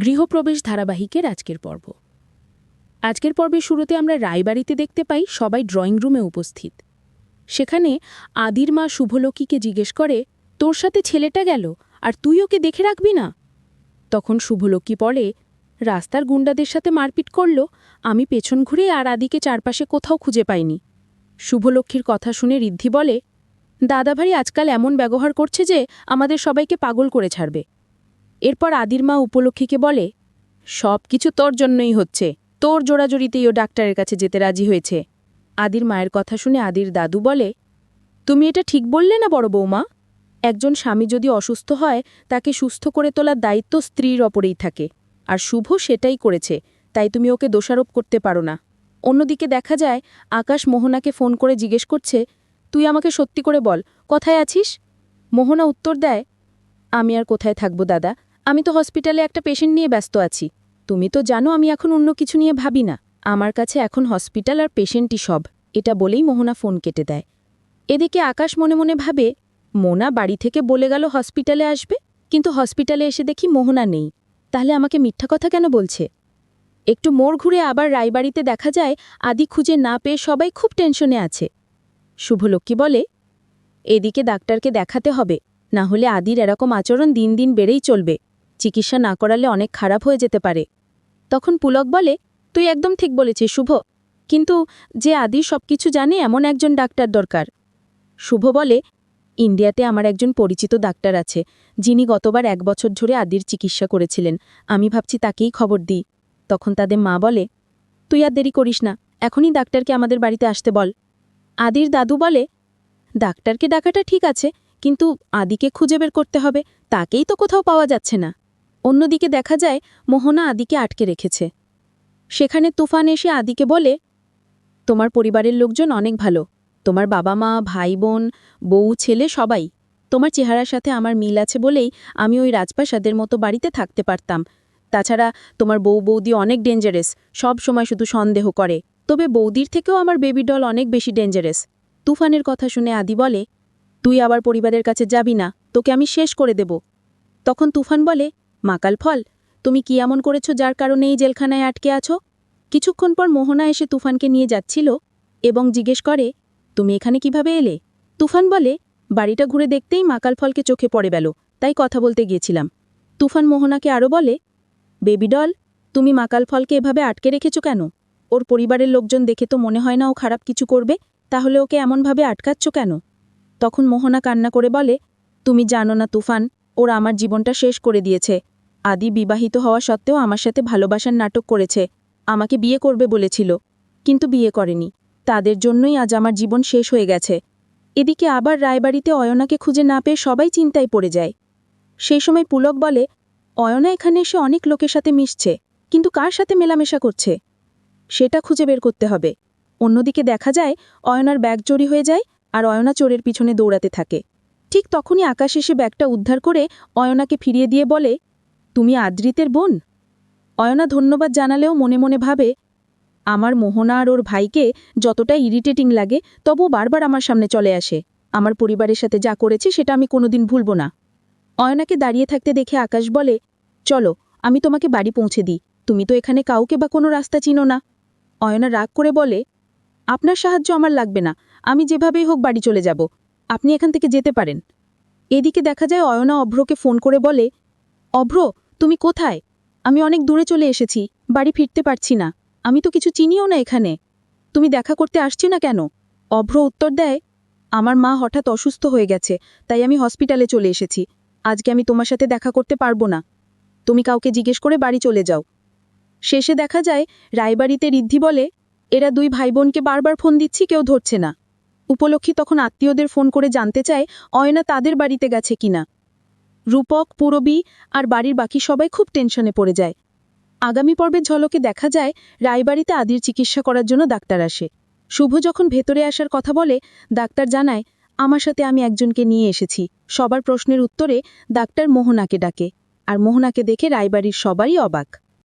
গৃহপ্রবেশ ধারাবাহিকের আজকের পর্ব। আজকের পর্বের শুরুতে আমরা রায়বাড়িতে দেখতে পাই সবাই ড্রয়িং রুমে উপস্থিত। সেখানে আদির মা শুভলক্ষীকে জিজ্ঞেস করে, তোর সাথে ছেলেটা গেল? আর তুই ওকে দেখে রাখবি না? তখন শুভলক্ষী পড়ে রাস্তার গুন্ডাদের সাথে মারপিট করল। আমি পেছন ঘুরে আর আদিকে চারপাশে কোথাও খুঁজে পাইনি। শুভলক্ষীর কথা শুনে ঋদ্ধি বলে, দাদাভাই আজকাল এমন ব্যবহার করছে যে আমাদের সবাইকে পাগল করে ছাড়বে। এরপর আদির মা উপলক্ষীকে বলে, সব কিছু তোর জন্যই হচ্ছে। তোর জোড়াজড়িতেই ও ডাক্তারের কাছে যেতে রাজি হয়েছে আদির মায়ের কথা শুনে আদির দাদু বলে, তুমি এটা ঠিক বললে না বড় বৌমা? একজন স্বামী যদি অসুস্থ হয়, তাকে সুস্থ করে তোলার দায়িত্ব স্ত্রীর ওপরেই থাকে। আর শুভ সেটাই করেছে, তাই তুমি ওকে দোষারোপ করতে পারো না। অন্যদিকে দেখা যায়, আকাশ মোহনাকে ফোন করে জিজ্ঞেস করছে, তুই আমাকে সত্যি করে বল, কথায় আছিস? মোহনা উত্তর দেয় আমি আর কোথায় থাকব, দাদা? আমি তো হসপিটালে একটা পেশেন্ট নিয়ে ব্যস্ত আছি। তুমি তো জানো আমি এখন অন্য কিছু নিয়ে ভাবি না। আমার কাছে এখন হসপিটাল আর পেশেন্টই সব। এটা বলেই মোহনা ফোন কেটে দেয়। এদিকে আকাশ মনে মনে ভাবে, মোনা বাড়ি থেকে বলে গেল হসপিটালে আসবে, কিন্তু হসপিটালে এসে দেখি মোহনা নেই। তাহলে আমাকে মিথ্যা কথা কেন বলছে? একটু মোড় ঘুরে আবার রায়বাড়িতে দেখা যায়, আদি খুঁজে না পেয়ে সবাই খুব টেনশনে আছে। শুভলক্ষ্মী বলে, এদিকে ডাক্তারকে দেখাতে হবে। না হলে আদির এরকম আচরণ দিন দিন বেড়েই চলবে। চিকিৎসা না করালে অনেক খারাপ হয়ে যেতে পারে। তখন পুলক বলে, তুই একদম ঠিক বলেছিস, শুভ। কিন্তু যে আদি সব কিছু জানে, এমন একজন ডাক্তার দরকার। শুভ বলে, ইন্ডিয়াতে আমার একজন পরিচিত ডাক্তার আছে, যিনি গতবার এক বছর ধরে আদির চিকিৎসা করেছিলেন। আমি ভাবছি তাকেই খবর দিই। তখন তাদের মা বলে, তুই আর দেরি করিস না, এখনই ডাক্তারকে আমাদের বাড়িতে আসতে বল। আদির দাদু বলে, ডাক্তারকে ডাকাটা ঠিক আছে কিন্তু আদিকে খুঁজে বের করতে হবে, তাকেই তো কোথাও পাওয়া যাচ্ছে না। অন্যদিকে দেখা যায়, মোহনা আদিকে আটকে রেখেছে। সেখানে তুফান এসে আদিকে বলে, তোমার পরিবারের লোকজন অনেক ভালো। তোমার বাবা মা ভাই বোন বউ, ছেলে, সবাই। তোমার চেহারার সাথে আমার মিল আছে বলেই আমি ওই রাজপ্রাসাদের মতো বাড়িতে থাকতে পারতাম। তাছাড়া তোমার বউ, বৌদি অনেক ডেঞ্জারেস সব সময় শুধু সন্দেহ করে। তবে বৌদির থেকেও আমার বেবি ডল অনেক বেশি ডেঞ্জারেস তুফানের কথা শুনে আদি বলে তুই আবার পরিবারের কাছে যাবি না, তোকে আমি শেষ করে দেব। তখন তুফান বলে মাকাল ফল তুমি কি এমন করেছ যার কারণে এই জেলখানায় আটকে আছো? কিছুক্ষণ পর মোহনা এসে তুফানকে নিয়ে যাচ্ছিল এবং জিজ্ঞেস করে, তুমি এখানে কীভাবে এলে? তুফান বলে, বাড়িটা ঘুরে দেখতেই মাকাল ফলকে চোখে পড়ে গেল, তাই কথা বলতে গিয়েছিলাম। তুফান মোহনাকে আরও বলে, বেবি ডল, তুমি মাকাল ফলকে এভাবে আটকে রেখেছ কেন? ওর পরিবারের লোকজন দেখে তো মনে হয় না ও খারাপ কিছু করবে, তাহলে ওকে এমনভাবে আটকাচ্ছ কেন? তখন মোহনা কান্না করে বলে, তুমি জানো না তুফান, ওরা আমার জীবনটা শেষ করে দিয়েছে। আদি বিবাহিত হওয়া সত্ত্বেও আমার সাথে ভালোবাসার নাটক করেছে। আমাকে বিয়ে করবে বলেছিল, কিন্তু বিয়ে করেনি। তাদের জন্যই আজ আমার জীবন শেষ হয়ে গেছে। এদিকে আবার রায়বাড়িতে অয়নাকে খুঁজে না পেয়ে সবাই চিন্তায় পড়ে যায়। সেই সময় পুলক বলে, অয়না এখানে এসে অনেক লোকের সাথে মিশছে, কিন্তু কার সাথে মেলামেশা করছে? সেটা খুঁজে বের করতে হবে। অন্যদিকে দেখা যায়, অয়নার ব্যাগ চুরি হয়ে যায় আর অয়না চোরের পিছনে দৌড়াতে থাকে। ঠিক তখনই আকাশ এসে ব্যাগটা উদ্ধার করে অয়নাকে ফিরিয়ে দিয়ে বলে, তুমি আদ্রিতের বোন? অয়না ধন্যবাদ জানালেও মনে মনে ভাবে, আমার মোহনা আর ওর ভাইকে যতটা ইরিটেটিং লাগে তবু বারবার আমার সামনে চলে আসে। আমার পরিবারের সাথে যা করেছে সেটা আমি কোনোদিন ভুলব না। অয়নাকে দাঁড়িয়ে থাকতে দেখে আকাশ বলে, চলো, আমি তোমাকে বাড়ি পৌঁছে দিই। তুমি তো এখানে কাউকে বা কোনো রাস্তা চিনো না। অয়না রাগ করে বলে, আপনার সাহায্য আমার লাগবে না। আমি যেভাবেই হোক বাড়ি চলে যাব। আপনি এখান থেকে যেতে পারেন। এদিকে দেখা যায় অয়না অভ্রকে ফোন করে বলে, অভ্র, তুমি কোথায়? আমি অনেক দূরে চলে এসেছি, বাড়ি ফিরতে পারছি না। আমি তো কিছু চিনিও না এখানে। তুমি দেখা করতে আসছি না কেন? অভ্র উত্তর দেয়, আমার মা হঠাৎ অসুস্থ হয়ে গেছে, তাই আমি হসপিটালে চলে এসেছি। আজকে আমি তোমার সাথে দেখা করতে পারব না। তুমি কাউকে জিজ্ঞেস করে বাড়ি চলে যাও। শেষে দেখা যায়, রায়বাড়িতে ঋদ্ধি বলে, এরা দুই ভাই বোনকে বারবার ফোন দিচ্ছি, কেউ ধরছে না। উপলক্ষী তখন আত্মীয়দের ফোন করে জানতে চায়, অয়না তাদের বাড়িতে গেছে কিনা। রূপক, পুরবী আর বাড়ির বাকি সবাই খুব টেনশনে পড়ে যায়। আগামী পর্বের ঝলকে দেখা যায়, রায়বাড়িতে আদির চিকিৎসা করার জন্য ডাক্তার আসে। শুভ যখন ভেতরে আসার কথা বলে, ডাক্তার জানায়, আমার সাথে আমি একজনকে নিয়ে এসেছি। সবার প্রশ্নের উত্তরে ডাক্তার মোহনাকে ডাকে। আর মোহনাকে দেখে রায়বাড়ির সবারই অবাক।